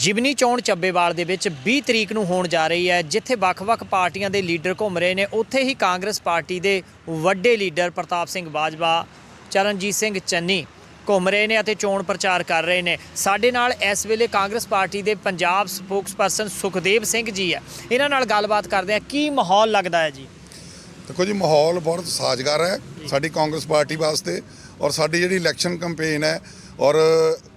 ਜਿਮਨੀ ਚੋਣ ਚੱਬੇਵਾਲ ਦੇ ਵਿੱਚ 20 ਤਰੀਕ ਨੂੰ ਹੋਣ ਜਾ ਰਹੀ ਹੈ, ਜਿੱਥੇ ਵੱਖ-ਵੱਖ ਪਾਰਟੀਆਂ ਦੇ ਲੀਡਰ ਘੁੰਮ ਰਹੇ ਨੇ। ਉੱਥੇ ਹੀ ਕਾਂਗਰਸ ਪਾਰਟੀ ਦੇ ਵੱਡੇ ਲੀਡਰ ਪ੍ਰਤਾਪ ਸਿੰਘ ਬਾਜਵਾ, ਚਰਨਜੀਤ ਸਿੰਘ ਚੰਨੀ ਘੁੰਮ ਰਹੇ ਨੇ ਅਤੇ ਚੋਣ ਪ੍ਰਚਾਰ ਕਰ ਰਹੇ ਨੇ। ਸਾਡੇ ਨਾਲ ਇਸ ਵੇਲੇ ਕਾਂਗਰਸ ਪਾਰਟੀ ਦੇ ਪੰਜਾਬ ਸਪੋਕਸਪਰਸਨ ਸੁਖਦੇਵ ਸਿੰਘ ਜੀ ਹੈ। ਇਹਨਾਂ ਨਾਲ ਗੱਲਬਾਤ ਕਰਦੇ ਆ ਕੀ ਮਾਹੌਲ ਲੱਗਦਾ ਹੈ ਜੀ? ਦੇਖੋ ਜੀ, ਮਾਹੌਲ ਬਹੁਤ ਸਾਜ਼ਗਾਰ ਹੈ। ਸਾਡੀ ਕਾਂਗਰਸ ਪਾਰਟੀ ਵਾਸਤੇ ਔਰ ਸਾਡੀ ਜਿਹੜੀ ਇਲੈਕਸ਼ਨ ਕੈਂਪੇਨ ਹੈ ਔਰ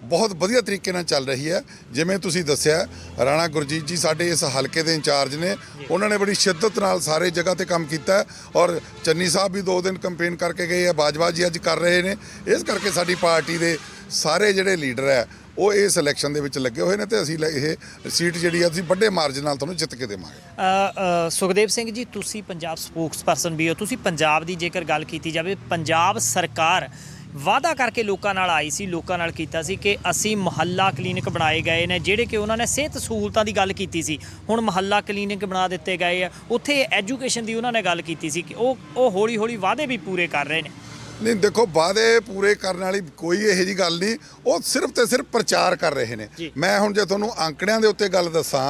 ਬਹੁਤ ਵਧੀਆ ਤਰੀਕੇ ਨਾਲ ਚੱਲ ਰਹੀ ਹੈ। ਜਿਵੇਂ ਤੁਸੀਂ ਦੱਸਿਆ, ਰਾਣਾ ਗੁਰਜੀਤ ਜੀ ਸਾਡੇ ਇਸ ਹਲਕੇ ਦੇ ਇੰਚਾਰਜ ਨੇ। ਉਹਨਾਂ ਨੇ ਬੜੀ ਸ਼ਿੱਦਤ ਨਾਲ ਸਾਰੇ ਜਗ੍ਹਾ ਤੇ ਕੰਮ ਕੀਤਾ ਔਰ ਚੰਨੀ ਸਾਹਿਬ ਵੀ ਦੋ ਦਿਨ ਕੈਂਪੇਨ ਕਰਕੇ ਗਏ ਆ, ਬਾਜਵਾ ਜੀ ਅੱਜ ਕਰ ਰਹੇ ਨੇ। ਇਸ ਕਰਕੇ ਸਾਡੀ ਪਾਰਟੀ ਦੇ ਸਾਰੇ ਜਿਹੜੇ ਲੀਡਰ ਹੈ, ਉਹ ਇਸ ਇਲੈਕਸ਼ਨ ਦੇ ਵਿੱਚ ਲੱਗੇ ਹੋਏ ਨੇ ਤੇ ਅਸੀਂ ਇਹ ਸੀਟ ਜਿਹੜੀ ਆ ਅਸੀਂ ਵੱਡੇ ਮਾਰਜਨ ਨਾਲ ਤੁਹਾਨੂੰ ਜਿੱਤ ਕੇ ਦੇਵਾਂਗੇ। ਸੁਖਦੇਵ ਸਿੰਘ ਜੀ, ਤੁਸੀਂ ਪੰਜਾਬ ਸਪੋਕਸਪਰਸਨ ਵੀ ਹੋ। ਤੁਸੀਂ ਪੰਜਾਬ ਦੀ ਜੇਕਰ ਗੱਲ ਕੀਤੀ ਜਾਵੇ। ਪੰਜਾਬ ਸਰਕਾਰ ਵਾਅਦਾ ਕਰਕੇ ਲੋਕਾਂ ਨਾਲ ਆਈ ਸੀ, ਲੋਕਾਂ ਨਾਲ ਕੀਤਾ ਸੀ ਕਿ ਅਸੀਂ ਮੁਹੱਲਾ ਕਲੀਨਿਕ ਬਣਾਏ ਗਏ ਨੇ, ਜਿਹੜੇ ਕਿ ਉਹਨਾਂ ਨੇ ਸਿਹਤ ਸਹੂਲਤਾਂ ਦੀ ਗੱਲ ਕੀਤੀ ਸੀ। ਹੁਣ ਮੁਹੱਲਾ ਕਲੀਨਿਕ ਬਣਾ ਦਿੱਤੇ ਗਏ ਆ। ਉੱਥੇ ਐਜੂਕੇਸ਼ਨ ਦੀ ਉਹਨਾਂ ਨੇ ਗੱਲ ਕੀਤੀ ਸੀ ਕਿ ਉਹ ਉਹ ਹੌਲੀ ਹੌਲੀ ਵਾਅਦੇ ਵੀ ਪੂਰੇ ਕਰ ਰਹੇ ਨੇ। ਨਹੀਂ ਦੇਖੋ ਵਾਅਦੇ ਪੂਰੇ ਕਰਨ ਵਾਲੀ ਕੋਈ ਇਹੋ ਜੀ ਗੱਲ ਨਹੀਂ। ਉਹ ਸਿਰਫ ਤੇ ਸਿਰਫ ਪ੍ਰਚਾਰ ਕਰ ਰਹੇ ਨੇ। ਮੈਂ ਹੁਣ ਜੇ ਤੁਹਾਨੂੰ ਅੰਕੜਿਆਂ ਦੇ ਉੱਤੇ ਗੱਲ ਦੱਸਾਂ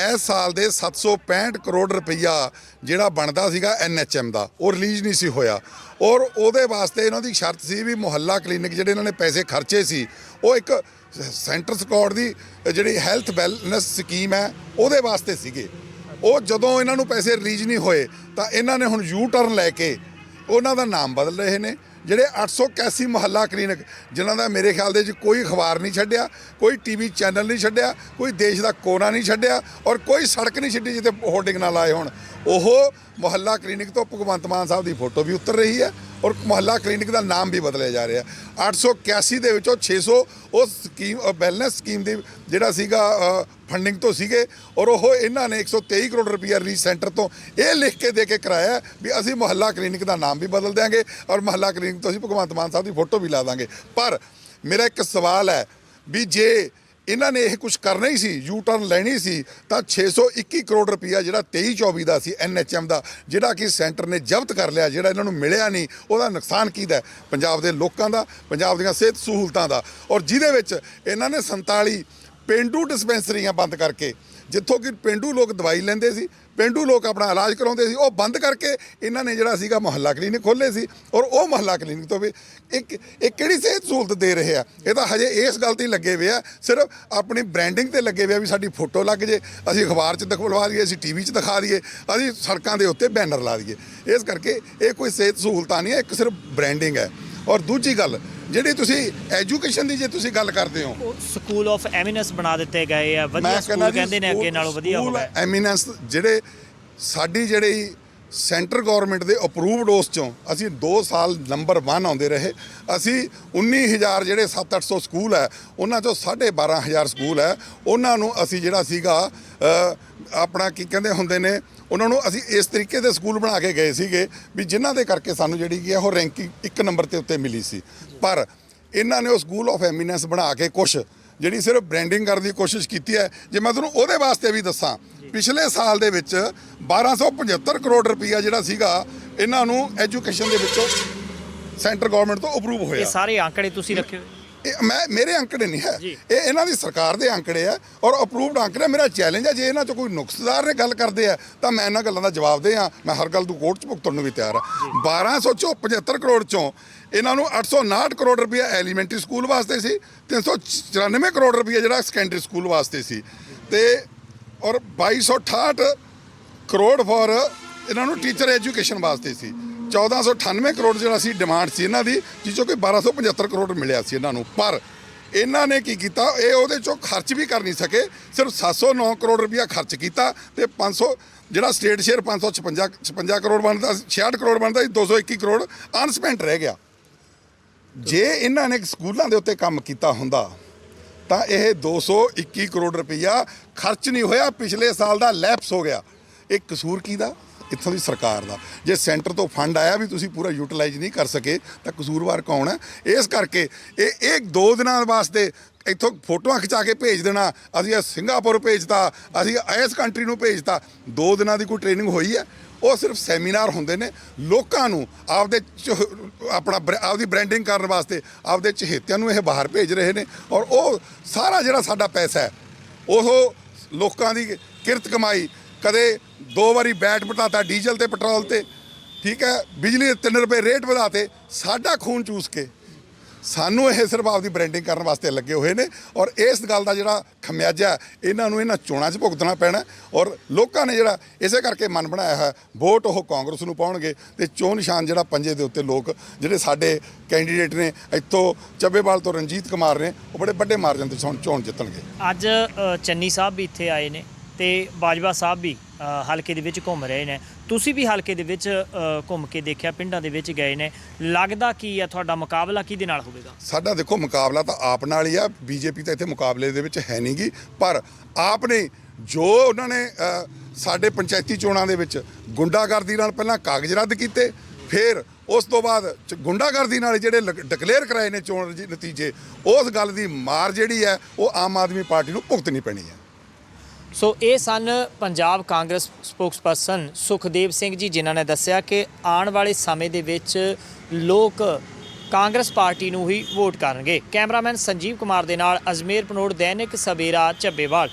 ਇਸ ਸਾਲ ਦੇ 765 ਕਰੋੜ ਰੁਪਈਆ ਜਿਹੜਾ ਬਣਦਾ ਸੀਗਾ ਐਨਐਚਐਮ ਦਾ ਉਹ ਰਿਲੀਜ਼ ਨਹੀਂ ਸੀ ਹੋਇਆ। ਔਰ ਉਹਦੇ ਵਾਸਤੇ ਇਹਨਾਂ ਦੀ ਸ਼ਰਤ ਸੀ ਵੀ ਮੁਹੱਲਾ ਕਲੀਨਿਕ ਜਿਹੜੇ ਇਹਨਾਂ ਨੇ ਪੈਸੇ ਖਰਚੇ ਸੀ ਉਹ ਇੱਕ ਸੈਂਟਰ ਸਕਾਟ ਦੀ ਜਿਹੜੀ ਹੈਲਥ ਵੈਲਨੈਸ ਸਕੀਮ ਹੈ ਉਹਦੇ ਵਾਸਤੇ ਸੀਗੇ। ਉਹ ਜਦੋਂ ਇਹਨਾਂ ਨੂੰ ਪੈਸੇ ਰਿਲੀਜ਼ ਨਹੀਂ ਹੋਏ ਤਾਂ ਇਹਨਾਂ ਨੇ ਹੁਣ ਯੂ ਟਰਨ ਲੈ ਕੇ ਉਹਨਾਂ ਦਾ ਨਾਮ ਬਦਲ ਰਹੇ ਨੇ। ਜਿਹੜੇ 881 ਮੁਹੱਲਾ ਕਲੀਨਿਕ, ਜਿਨ੍ਹਾਂ ਦਾ ਮੇਰੇ ਖਿਆਲ ਦੇ ਵਿੱਚ ਕੋਈ ਅਖਬਾਰ ਨਹੀਂ ਛੱਡਿਆ, ਕੋਈ ਟੀਵੀ ਚੈਨਲ ਨਹੀਂ ਛੱਡਿਆ, ਕੋਈ ਦੇਸ਼ ਦਾ ਕੋਨਾ ਨਹੀਂ ਛੱਡਿਆ ਔਰ ਕੋਈ ਸੜਕ ਨਹੀਂ ਛੱਡੀ ਜਿੱਥੇ ਹੋਰਡਿੰਗ ਨਾ ਲਾਏ ਹੋਣ। ਉਹ ਮੁਹੱਲਾ ਕਲੀਨਿਕ ਤੋਂ ਭਗਵੰਤ ਮਾਨ ਸਾਹਿਬ ਦੀ ਫੋਟੋ ਵੀ ਉਤਰ ਰਹੀ ਹੈ। ਔਰ ਮੁਹੱਲਾ ਕਲੀਨਿਕ ਦਾ ਨਾਮ ਵੀ ਬਦਲਿਆ ਜਾ ਰਿਹਾ। 881 ਦੇ ਵਿੱਚੋਂ 600 ਉਹ ਸਕੀਮ ਵੈਲਨੈਸ ਸਕੀਮ ਦੀ ਜਿਹੜਾ ਸੀਗਾ ਫੰਡਿੰਗ ਤੋਂ ਸੀਗੇ ਔਰ ਉਹ ਇਹਨਾਂ ਨੇ 123 ਕਰੋੜ ਰੁਪਈਆ ਰਿਲੀਜ਼ ਸੈਂਟਰ ਤੋਂ ਇਹ ਲਿਖ ਕੇ ਦੇ ਕੇ ਕਰਾਇਆ ਵੀ ਅਸੀਂ ਮੁਹੱਲਾ ਕਲੀਨਿਕ ਦਾ ਨਾਮ ਵੀ ਬਦਲ ਦਿਆਂਗੇ ਔਰ ਮੁਹੱਲਾ ਕਲੀਨਿਕ ਤੋਂ ਅਸੀਂ ਭਗਵੰਤ ਮਾਨ ਸਾਹਿਬ ਦੀ ਫੋਟੋ ਵੀ ਲਾ ਦਾਂਗੇ। ਪਰ ਮੇਰਾ ਇੱਕ ਸਵਾਲ ਹੈ ਵੀ ਜੇ ਇਹਨਾਂ ਨੇ ਇਹ ਕੁਝ ਕਰਨਾ ਹੀ ਸੀ ਯੂ ਟਰਨ ਲੈਣੀ ਸੀ, ਤਾਂ 621 ਕਰੋੜ ਰੁਪਈਆ ਜਿਹੜਾ 23 24 ਦਾ ਸੀ ਐਨਐਚਐਮ ਦਾ, ਜਿਹੜਾ ਕਿ ਸੈਂਟਰ ਨੇ ਜ਼ਬਤ ਕਰ ਲਿਆ, ਜਿਹੜਾ ਇਹਨਾਂ ਨੂੰ ਮਿਲਿਆ ਨਹੀਂ, ਉਹਦਾ ਨੁਕਸਾਨ ਕਿਹਦਾ ਪੰਜਾਬ ਦੇ ਲੋਕਾਂ ਦਾ, ਪੰਜਾਬ ਦੀਆਂ ਸਿਹਤ ਸਹੂਲਤਾਂ ਦਾ। ਔਰ ਜਿਹਦੇ ਵਿੱਚ ਇਹਨਾਂ ਨੇ 47 ਪਿੰਡੂ ਡਿਸਪੈਂਸਰੀਆਂ ਬੰਦ ਕਰਕੇ ਜਿੱਥੋਂ ਕਿ ਪਿੰਡੂ ਲੋਕ ਦਵਾਈ ਲੈਂਦੇ ਸੀ, ਪਿੰਡੂ ਲੋਕ ਆਪਣਾ ਇਲਾਜ ਕਰਾਉਂਦੇ ਸੀ, ਉਹ ਬੰਦ ਕਰਕੇ ਇਹਨਾਂ ਨੇ ਜਿਹੜਾ ਸੀਗਾ ਮੁਹੱਲਾ ਕਲੀਨਿਕ ਖੋਲ੍ਹੇ ਸੀ ਔਰ ਉਹ ਮੁਹੱਲਾ ਕਲੀਨਿਕ ਤੋਂ ਵੀ ਇੱਕ ਇਹ ਕਿਹੜੀ ਸਿਹਤ ਸਹੂਲਤ ਦੇ ਰਹੇ ਆ? ਇਹ ਤਾਂ ਹਜੇ ਇਸ ਗੱਲ ਤੇ ਲੱਗੇ ਹੋਏ ਆ, ਸਿਰਫ ਆਪਣੀ ਬ੍ਰਾਂਡਿੰਗ ਤੇ ਲੱਗੇ ਹੋਏ ਆ ਵੀ ਸਾਡੀ ਫੋਟੋ ਲੱਗ ਜੇ, ਅਸੀਂ ਅਖਬਾਰ 'ਚ ਦਿਖਵਾ ਦਈਏ ਅਸੀਂ ਟੀਵੀ 'ਚ ਦਿਖਾ ਦਈਏ ਅਸੀਂ ਸੜਕਾਂ ਦੇ ਉੱਤੇ ਬੈਨਰ ਲਾ ਦਈਏ ਇਸ ਕਰਕੇ ਇਹ ਕੋਈ ਸਿਹਤ ਸਹੂਲਤਾਂ ਨਹੀਂ ਹੈ ਇੱਕ ਸਿਰਫ ਬ੍ਰਾਂਡਿੰਗ ਹੈ। ਔਰ ਦੂਜੀ ਗੱਲ ਜਿਹੜੀ ਤੁਸੀਂ ਐਜੂਕੇਸ਼ਨ ਦੀ ਜੇ ਤੁਸੀਂ ਗੱਲ ਕਰਦੇ ਹੋ। ਸਕੂਲ ਆਫ ਐਮਿਨੈਂਸ ਬਣਾ ਦਿੱਤੇ ਗਏ ਆ ਵਧੀਆ ਸਕੂਲ ਕਹਿੰਦੇ ਨੇ ਅੱਗੇ ਨਾਲੋਂ ਵਧੀਆ ਹੋ ਗਏ ਐਮੀਨੈਂਸ ਜਿਹੜੇ ਸਾਡੀ ਜਿਹੜੀ ਸੈਂਟਰ ਗਵਰਨਮੈਂਟ ਦੇ ਅਪਰੂਵਡ ਉਸ ਚੋਂ। ਅਸੀਂ 2 ਸਾਲ ਨੰਬਰ 1 ਆਉਂਦੇ ਰਹੇ। ਅਸੀਂ 19000 ਜਿਹੜੇ 7-800 ਸਕੂਲ ਹੈ, ਉਹਨਾਂ ਚੋਂ 12500 ਸਕੂਲ ਹੈ। ਉਹਨਾਂ ਨੂੰ ਅਸੀਂ ਜਿਹੜਾ ਸੀਗਾ ਆਪਣਾ ਕੀ ਕਹਿੰਦੇ ਹੁੰਦੇ ਨੇ, ਉਹਨਾਂ ਨੂੰ ਅਸੀਂ ਇਸ ਤਰੀਕੇ ਦੇ ਸਕੂਲ ਬਣਾ ਕੇ ਗਏ ਸੀਗੇ ਵੀ ਜਿਨ੍ਹਾਂ ਦੇ ਕਰਕੇ ਸਾਨੂੰ ਜਿਹੜੀ ਕੀ ਹੈ, ਉਹ ਰੈਂਕਿੰਗ ਇੱਕ ਨੰਬਰ ਤੇ ਉੱਤੇ ਮਿਲੀ ਸੀ। ਪਰ ਇਹਨਾਂ ਨੇ ਉਹ ਸਕੂਲ ਆਫ ਐਮੀਨੈਂਸ ਬਣਾ ਕੇ ਕੁਛ ਜਿਹੜੀ ਸਿਰਫ ਬ੍ਰਾਂਡਿੰਗ ਕਰਨ ਦੀ ਕੋਸ਼ਿਸ਼ ਕੀਤੀ ਹੈ ਜੇ ਮੈਂ ਤੁਹਾਨੂੰ ਉਹਦੇ ਵਾਸਤੇ ਵੀ ਦੱਸਾਂ ਪਿਛਲੇ ਸਾਲ ਦੇ ਵਿੱਚ 1275 ਕਰੋੜ ਰੁਪਈਆ ਜਿਹੜਾ ਸੀਗਾ ਇਹਨਾਂ ਨੂੰ ਐਜੂਕੇਸ਼ਨ ਦੇ ਵਿੱਚੋਂ ਸੈਂਟਰ ਗਵਰਨਮੈਂਟ ਤੋਂ ਅਪਰੂਵ ਇਹ ਹੋਇਆ ਸਾਰੇ ਆંકੜੇ ਤੁਸੀਂ ਰੱਖੇ ਹੋਏ। ਇਹ ਮੈਂ ਮੇਰੇ ਅੰਕੜੇ ਨਹੀਂ ਹੈ। ਇਹ ਇਹਨਾਂ ਦੀ ਸਰਕਾਰ ਦੇ ਅੰਕੜੇ ਆ ਔਰ ਅਪਰੂਵਡ ਅੰਕੜੇ। ਮੇਰਾ ਚੈਲੰਜ ਹੈ ਜੇ ਇਹਨਾਂ ਚੋਂ ਕੋਈ ਨੁਕਸਦਾਰ ਨੇ ਗੱਲ ਕਰਦੇ ਆ ਤਾਂ ਮੈਂ ਇਹਨਾਂ ਗੱਲਾਂ ਦਾ ਜਵਾਬ ਦੇ ਆ ਮੈਂ ਹਰ ਗੱਲ ਨੂੰ ਕੋਰਟ 'ਚ ਭੁਗਤਣ ਨੂੰ ਵੀ ਤਿਆਰ ਆ। 1275 ਕਰੋੜ ਚੋਂ ਇਹਨਾਂ ਨੂੰ 859 ਕਰੋੜ ਰੁਪਇਆ ਐਲੀਮੈਂਟਰੀ ਸਕੂਲ ਵਾਸਤੇ ਸੀ 394 ਕਰੋੜ ਰੁਪਇਆ ਜਿਹੜਾ ਸੈਕੰਡਰੀ ਸਕੂਲ ਵਾਸਤੇ ਸੀ। ਤੇ ਔਰ 2268 ਕਰੋੜ ਫॉर ਇਹਨਾਂ ਨੂੰ ਟੀਚਰ ਐਜੂਕੇਸ਼ਨ ਵਾਸਤੇ ਸੀ। 1498 ਕਰੋੜ ਜਿਹੜਾ ਸੀ ਡਿਮਾਂਡ ਸੀ ਇਹਨਾਂ ਦੀ, ਜਿਸ ਚੋਂ ਕਿ 1275 ਕਰੋੜ ਮਿਲਿਆ ਸੀ ਇਹਨਾਂ ਨੂੰ। ਪਰ ਇਹਨਾਂ ਨੇ ਕੀ ਕੀਤਾ, ਇਹ ਉਹਦੇ ਚੋਂ ਖਰਚ ਵੀ ਕਰ ਨਹੀਂ ਸਕੇ, ਸਿਰਫ 709 ਕਰੋੜ ਰੁਪਇਆ ਖਰਚ ਕੀਤਾ ਤੇ 500 ਜਿਹੜਾ ਸਟੇਟ ਸ਼ੇਅਰ 556 56 ਕਰੋੜ ਬਣਦਾ 66 ਕਰੋੜ ਬਣਦਾ ਸੀ 221 ਕਰੋੜ ਅਨਸਪੈਂਟ ਰਹਿ ਗਿਆ। ਜੇ ਇਹਨਾਂ ਨੇ ਸਕੂਲਾਂ ਦੇ ਉੱਤੇ ਕੰਮ ਕੀਤਾ ਹੁੰਦਾ, ਤਾਂ ਇਹ 221 ਕਰੋੜ ਰੁਪਈਆ ਖਰਚ ਨਹੀਂ ਹੋਇਆ, ਪਿਛਲੇ ਸਾਲ ਦਾ ਲੈਪਸ ਹੋ ਗਿਆ। ਇਹ ਕਸੂਰ ਕਿਹਦਾ ਇੱਥੋਂ ਦੀ ਸਰਕਾਰ ਦਾ। ਜੇ ਸੈਂਟਰ ਤੋਂ ਫੰਡ ਆਇਆ ਵੀ ਤੁਸੀਂ ਪੂਰਾ ਯੂਟਿਲਾਈਜ਼ ਨਹੀਂ ਕਰ ਸਕੇ, ਤਾਂ ਕਸੂਰਵਾਰ ਕੌਣ ਹੈ? ਇਸ ਕਰਕੇ ਇਹ ਇਹ ਦੋ ਦਿਨਾਂ ਵਾਸਤੇ ਇੱਥੋਂ ਫੋਟੋਆਂ ਖਿਚਾ ਕੇ ਭੇਜ ਦੇਣਾ, ਅਸੀਂ ਇਹ ਸਿੰਗਾਪੁਰ ਭੇਜਤਾ, ਅਸੀਂ ਇਸ ਕੰਟਰੀ ਨੂੰ ਭੇਜਤਾ, ਦੋ ਦਿਨਾਂ ਦੀ ਕੋਈ ਟ੍ਰੇਨਿੰਗ ਹੋਈ ਹੈ। ਉਹ ਸਿਰਫ ਸੈਮੀਨਾਰ ਹੁੰਦੇ ਨੇ। ਲੋਕਾਂ ਨੂੰ ਆਪਦੇ ਚ- ਆਪਣਾ ਬਰ- ਆਪਦੀ ਬ੍ਰਾਂਡਿੰਗ ਕਰਨ ਵਾਸਤੇ ਆਪਦੇ ਚਹੇਤਿਆਂ ਨੂੰ ਇਹ ਬਾਹਰ ਭੇਜ ਰਹੇ ਨੇ। ਔਰ ਉਹ ਸਾਰਾ ਜਿਹੜਾ ਸਾਡਾ ਪੈਸਾ ਹੈ, ਉਹ ਲੋਕਾਂ ਦੀ ਕਿਰਤ ਕਮਾਈ ਕਦੇ ਦੋ ਵਾਰੀ ਬੈਟ ਬਟਾਤਾ ਡੀਜ਼ਲ ਤੇ ਪੈਟਰੋਲ ਤੇ, ਠੀਕ ਹੈ, ਬਿਜਲੀ ਦੇ 3 ਰੁਪਏ ਰੇਟ ਵਧਾਤੇ, ਸਾਡਾ ਖੂਨ ਚੂਸ ਕੇ। ਸਾਨੂੰ ਇਹ ਸਿਰਫ ਆਪਦੀ ਬ੍ਰਾਂਡਿੰਗ ਕਰਨ ਵਾਸਤੇ ਲੱਗੇ ਹੋਏ ਨੇ ਔਰ ਇਸ ਗੱਲ ਦਾ ਜਿਹੜਾ ਖਮਿਆਜਾ ਇਹਨਾਂ ਨੂੰ ਇਹਨਾਂ ਚੋਣਾਂ 'ਚ ਭੁਗਤਣਾ ਪੈਣਾ ਔਰ ਲੋਕਾਂ ਨੇ ਜਿਹੜਾ ਇਸੇ ਕਰਕੇ ਮਨ ਬਣਾਇਆ ਹੈ ਵੋਟ ਉਹ ਕਾਂਗਰਸ ਨੂੰ ਪਾਉਣਗੇ ਤੇ ਚੋਣ ਨਿਸ਼ਾਨ ਜਿਹੜਾ ਪੰਜੇ ਦੇ ਉੱਤੇ ਲੋਕ, ਜਿਹੜੇ ਸਾਡੇ ਕੈਂਡੀਡੇਟ ਨੇ, ਇੱਥੋਂ ਚੱਬੇਵਾਲ ਤੋਂ ਰਣਜੀਤ ਕੁਮਾਰ ਨੇ, ਉਹ ਬੜੇ ਵੱਡੇ ਮਾਰਜਨ ਤੇ ਚੋਣ ਚੋਣ ਜਿੱਤਣਗੇ। ਅੱਜ ਚੰਨੀ ਸਾਹਿਬ ਵੀ ਇੱਥੇ ਆਏ ਨੇ। ਤੇ ਬਾਜਵਾ ਸਾਹਿਬ ਵੀ ਹਲਕੇ ਦੇ ਵਿੱਚ ਘੁੰਮ ਰਹੇ ਨੇ। ਤੁਸੀਂ ਵੀ ਹਲਕੇ ਦੇ ਵਿੱਚ ਘੁੰਮ ਕੇ ਦੇਖਿਆ, ਪਿੰਡਾਂ ਦੇ ਵਿੱਚ ਗਏ ਨੇ। ਲੱਗਦਾ ਕੀ ਹੈ ਤੁਹਾਡਾ ਮੁਕਾਬਲਾ ਕਿਹਦੇ ਨਾਲ ਹੋਵੇਗਾ? ਸਾਡਾ ਦੇਖੋ, ਮੁਕਾਬਲਾ ਤਾਂ ਆਪ ਨਾਲ ਹੀ ਆ। ਬੀਜੇਪੀ ਤਾਂ ਇੱਥੇ ਮੁਕਾਬਲੇ ਦੇ ਵਿੱਚ ਹੈ ਨਹੀਂਗੀ। ਪਰ ਆਪ ਨੇ ਜੋ ਉਹਨਾਂ ਨੇ ਸਾਡੇ ਪੰਚਾਇਤੀ ਚੋਣਾਂ ਦੇ ਵਿੱਚ ਗੁੰਡਾਗਰਦੀ ਨਾਲ ਪਹਿਲਾਂ ਕਾਗਜ਼ ਰੱਦ ਕੀਤੇ, ਫਿਰ ਉਸ ਤੋਂ ਬਾਅਦ ਗੁੰਡਾਗਰਦੀ ਨਾਲ ਜਿਹੜੇ ਡਿਕਲੇਅਰ ਕਰਾਏ ਨੇ ਚੋਣ ਜੀ ਨਤੀਜੇ, ਉਸ ਗੱਲ ਦੀ ਮਾਰ ਜਿਹੜੀ ਹੈ, ਉਹ ਆਮ ਆਦਮੀ ਪਾਰਟੀ ਨੂੰ ਭੁਗਤਣੀ ਪੈਣੀ ਹੈ। ਸੋ ਇਹ ਸਨ ਪੰਜਾਬ ਕਾਂਗਰਸ ਸਪੋਕਸਪਰਸਨ ਸੁਖਦੇਵ ਸਿੰਘ ਜੀ, ਜਿਨ੍ਹਾਂ ਨੇ ਦੱਸਿਆ ਕਿ ਆਉਣ ਵਾਲੇ ਸਮੇਂ ਦੇ ਵਿੱਚ ਲੋਕ ਕਾਂਗਰਸ ਪਾਰਟੀ ਨੂੰ ਹੀ ਵੋਟ ਕਰਨਗੇ। ਕੈਮਰਾਮੈਨ ਸੰਜੀਵ ਕੁਮਾਰ ਦੇ ਨਾਲ ਅਜਮੇਰ ਪਨੋੜ, ਦੈਨਿਕ ਸਵੇਰਾ ਚੱਬੇਵਾਲ